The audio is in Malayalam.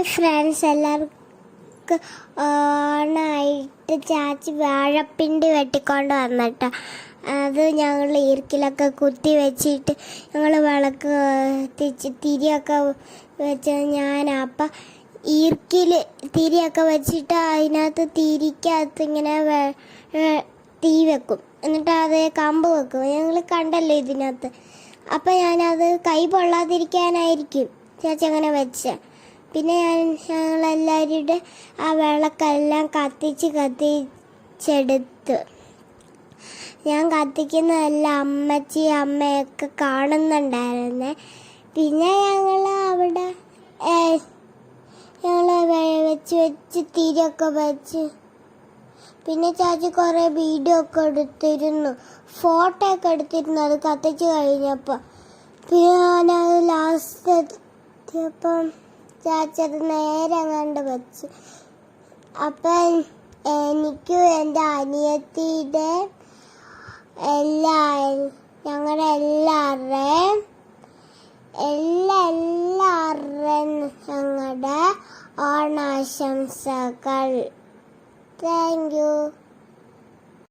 ഹായ് ഫ്രണ്ട്സ് എല്ലാവർക്കും ഓണായിട്ട് ചാച്ചി വാഴപ്പിണ്ടി വെട്ടിക്കൊണ്ട് വന്നിട്ട് അത് ഞങ്ങൾ ഈർക്കിലൊക്കെ കുത്തി വെച്ചിട്ട് ഞങ്ങൾ വിളക്ക് കത്തിച്ച് തിരിയൊക്കെ വെച്ച ഞാൻ അപ്പം ഈർക്കിൽ തിരിയൊക്കെ വെച്ചിട്ട് അതിനകത്ത് തിരിക്കകത്ത് ഇങ്ങനെ തീ വെക്കും. എന്നിട്ട് അത് കമ്പ് വെക്കും. ഞങ്ങൾ കണ്ടല്ലോ ഇതിനകത്ത്. അപ്പം ഞാനത് കൈ പൊള്ളാതിരിക്കാനായിരിക്കും ചേച്ചി അങ്ങനെ വെച്ച്. പിന്നെ ഞാൻ ഞങ്ങളെല്ലാവരുടെ ആ വിളക്കെല്ലാം കത്തിച്ച് കത്തിച്ചെടുത്ത്. ഞാൻ കത്തിക്കുന്നതെല്ലാം അമ്മച്ചി അമ്മയൊക്കെ കാണുന്നുണ്ടായിരുന്നേ. പിന്നെ ഞങ്ങൾ അവിടെ ഞങ്ങൾ വെച്ച് വെച്ച് തിരിയൊക്കെ വെച്ച്. പിന്നെ ചാച്ചി കുറേ വീഡിയോ ഒക്കെ എടുത്തിരുന്നു. ഫോട്ടോ ഒക്കെ എടുത്തിരുന്നു. അത് കത്തിച്ച് കഴിഞ്ഞപ്പോൾ പിന്നെ ഞാനത് ലാസ്റ്റ് എത്തിയപ്പം ചാച്ചി അത് നേരെ കണ്ട് വെച്ച്. അപ്പം എനിക്കും എന്റെ അനിയത്തിയുടെ എല്ലാ ഞങ്ങളുടെ എല്ലാവരുടെയും എല്ലാ എല്ലാവരുടെയും ഞങ്ങളുടെ ഓണാശംസകൾ. Thank you